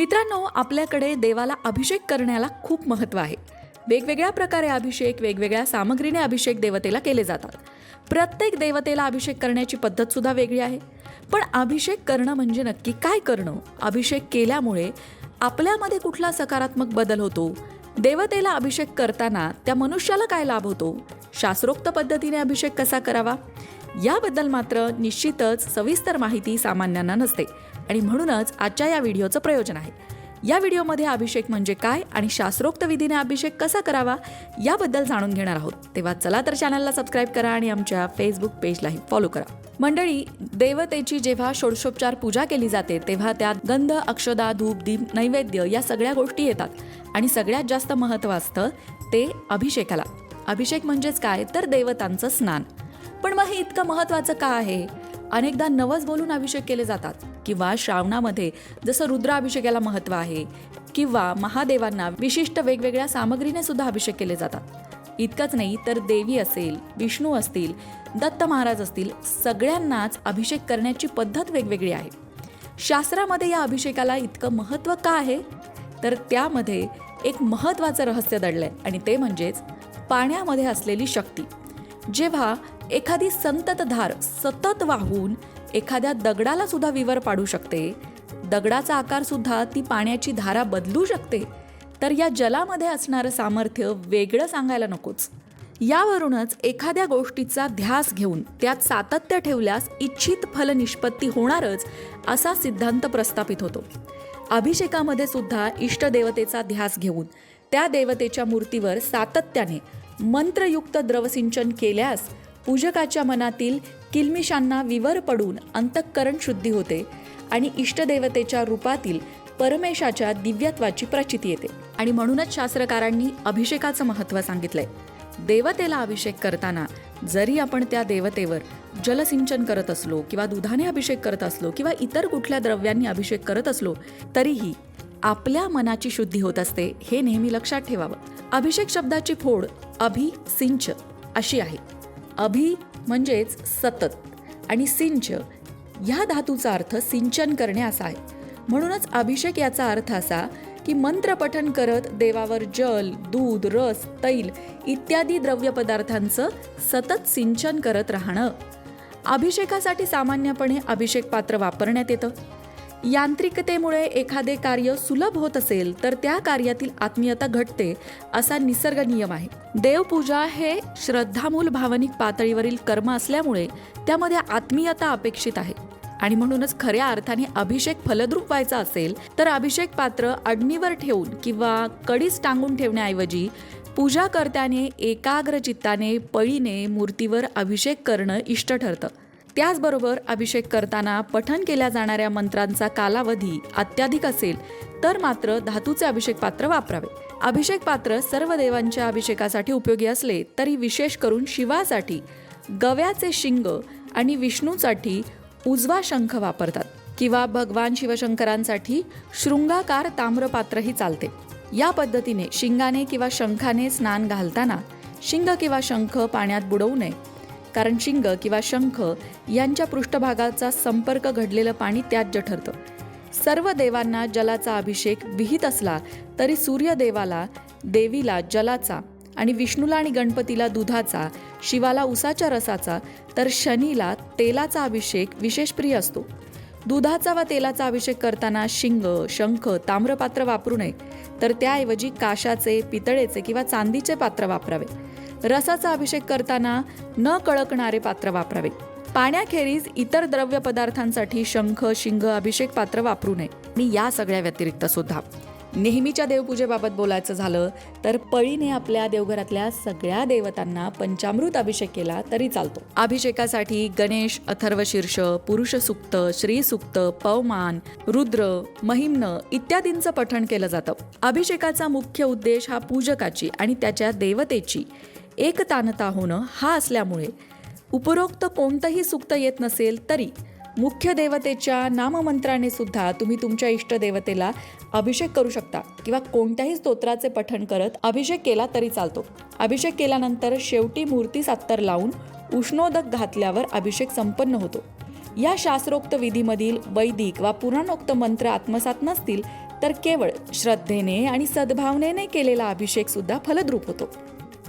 मित्रांनो आपल्याकडे देवाला अभिषेक करण्याला खूप महत्त्व आहे. वेगवेगळ्या प्रकारे अभिषेक वेगवेगळ्या सामग्रीने अभिषेक देवतेला केले जातात. प्रत्येक देवतेला अभिषेक करण्याची पद्धतसुद्धा वेगळी आहे. पण अभिषेक करणं म्हणजे नक्की काय करणं? अभिषेक केल्यामुळे आपल्यामध्ये कुठला सकारात्मक बदल होतो? देवतेला अभिषेक करताना त्या मनुष्याला काय लाभ होतो? शास्त्रोक्त पद्धतीने अभिषेक कसा करावा? याबद्दल मात्र निश्चितच सविस्तर माहिती सामान्यांना नसते. आणि म्हणूनच आजच्या या व्हिडिओचं प्रयोजन आहे. या व्हिडिओमध्ये अभिषेक म्हणजे काय आणि शास्त्रोक्त विधीने अभिषेक कसा करावा याबद्दल जाणून घेणार आहोत. तेव्हा चला तर चॅनलला सबस्क्राईब करा आणि आमच्या फेसबुक पेजलाही फॉलो करा. मंडळी देवतेची जेव्हा षोडशोपचार पूजा केली जाते तेव्हा त्यात गंध अक्षदा धूप दीप नैवेद्य या सगळ्या गोष्टी येतात. आणि सगळ्यात जास्त महत्त्व असतं ते अभिषेकाला. अभिषेक म्हणजेच काय? तर देवतांचं स्नान. पण मग हे इतकं महत्त्वाचं का आहे? अनेकदा नवस बोलून अभिषेक केले जातात. किंवा श्रावणामध्ये जसं रुद्राभिषेकाला महत्त्व आहे किंवा महादेवांना विशिष्ट वेगवेगळ्या सामग्रीने सुद्धा अभिषेक केले जातात. इतकंच नाही तर देवी असेल विष्णू असतील दत्त महाराज असतील सगळ्यांनाच अभिषेक करण्याची पद्धत वेगवेगळी आहे. शास्त्रामध्ये या अभिषेकाला इतकं महत्त्व का आहे? तर त्यामध्ये एक महत्त्वाचं रहस्य दडलं आहे आणि ते म्हणजेच पाण्यामध्ये असलेली शक्ती. जेव्हा एखादी संततधार सतत वाहून एखाद्या दगडाला सुद्धा विवर पाडू शकते. दगडाचा आकार सुद्धा ती पाण्याची धारा बदलू शकते. तर या जलामध्ये असणारं सामर्थ्य वेगळं सांगायला नकोच. यावरूनच एखाद्या गोष्टीचा ध्यास घेऊन त्यात सातत्य ठेवल्यास इच्छित फल निष्पत्ती होणारच असा सिद्धांत प्रस्थापित होतो. अभिषेकामध्ये सुद्धा इष्टदेवतेचा ध्यास घेऊन त्या देवतेच्या मूर्तीवर सातत्याने मंत्रयुक्त द्रवसिंचन केल्यास पूजकाच्या मनातील किल्मिशांना विवर पडून अंतःकरण शुद्धी होते आणि इष्टदेवतेच्या रूपातील परमेशाच्या दिव्यत्वाची प्रचिती येते. आणि म्हणूनच शास्त्रकारांनी अभिषेकाचं महत्त्व सांगितलंय. देवतेला अभिषेक करताना जरी आपण त्या देवतेवर जलसिंचन करत असलो किंवा दुधाने अभिषेक करत असलो किंवा इतर कुठल्या द्रव्यांनी अभिषेक करत असलो तरीही आपल्या मनाची शुद्धी होत असते हे नेहमी लक्षात ठेवावं. अभिषेक शब्दाची फोड अभि सिंच अशी आहे. अभि म्हणजेच सतत आणि सिंच ह्या धातूचा अर्थ सिंचन करणे असा आहे. म्हणूनच अभिषेक याचा अर्थ असा की मंत्रपठन करत देवावर जल दूध रस तैल इत्यादी द्रव्य पदार्थांचं सतत सिंचन करत राहणं. अभिषेकासाठी सामान्यपणे अभिषेक पात्र वापरण्यात येतं. यांत्रिकतेमुळे एखादे कार्य सुलभ होत असेल तर त्या कार्यातील आत्मीयता घटते असा निसर्ग नियम आहे. देवपूजा हे श्रद्धामूल भावनिक पातळीवरील कर्म असल्यामुळे त्यामध्ये आत्मीयता अपेक्षित आहे. आणि म्हणूनच खऱ्या अर्थाने अभिषेक फलद्रूप व्हायचा असेल तर अभिषेक पात्र अडणीवर ठेवून किंवा कडीच टांगून ठेवण्याऐवजी पूजाकर्त्याने एकाग्र चित्ताने पळीने मूर्तीवर अभिषेक करणं इष्ट ठरतं. त्याचबरोबर अभिषेक करताना पठन केल्या जाणाऱ्या मंत्रांचा कालावधी अत्याधिक असेल तर मात्र धातूचे अभिषेक पात्र वापरावे. अभिषेक पात्र सर्व देवांच्या अभिषेकासाठी उपयोगी असले तरी विशेष करून शिवासाठी गव्याचे शिंग आणि विष्णूसाठी उजवा शंख वापरतात किंवा भगवान शिवशंकरांसाठी शृंगाकार ताम्रपात्रही चालते. या पद्धतीने शिंगाने किंवा शंखाने स्नान घालताना शिंग किंवा शंख पाण्यात बुडवू नये. कारण शिंग किंवा शंख यांच्या पृष्ठभागाचा संपर्क घडलेलं पाणी त्याज्य ठरतं सर्व देवांना जलाचा अभिषेक विहित असला तरी सूर्यदेवाला देवीला जलाचा आणि विष्णूला आणि गणपतीला दुधाचा शिवाला उसाच्या रसाचा तर शनीला तेलाचा अभिषेक विशेष प्रिय असतो. दुधाचा व तेलाचा अभिषेक करताना शिंग शंख ताम्रपात्र वापरू नये तर त्याऐवजी काशाचे पितळेचे किंवा चांदीचे पात्र वापरावे. रसाचा अभिषेक करताना न कळकणारे पात्र वापरावे. पाण्याखेरीज इतर द्रव्य पदार्थांसाठी शंख शिंग अभिषेक पात्र वापरू नये. आणि या सगळ्या व्यतिरिक्त सुद्धा. नेहमीच्या देवपूजेबाबत बोलायचं झालं तर पळीने आपल्या देवघरातल्या सगळ्या देवतांना पंचामृत अभिषेक केला तरी चालतो. अभिषेकासाठी गणेश अथर्वशीर्ष पुरुष सुक्त श्री सुक्त पवमान रुद्र महिम्न इत्यादींचं पठण केलं जातं. अभिषेकाचा मुख्य उद्देश हा पूजकाची आणि त्याच्या देवतेची एकतानता होणं हा असल्यामुळे उपरोक्त कोणतंही सुक्त येत नसेल तरी मुख्य देवतेच्या नाममंत्राने सुद्धा तुम्ही तुमच्या इष्टदेवतेला अभिषेक करू शकता किंवा कोणत्याही स्तोत्राचे पठण करत अभिषेक केला तरी चालतो. अभिषेक केल्यानंतर शेवटी मूर्ती सात्तर लावून उष्णोदक घातल्यावर अभिषेक संपन्न होतो. या शास्त्रोक्त विधीमधील वैदिक वा पुराणोक्त मंत्र आत्मसात नसतील तर केवळ श्रद्धेने आणि सद्भावनेने केलेला अभिषेक सुद्धा फलद्रूप होतो.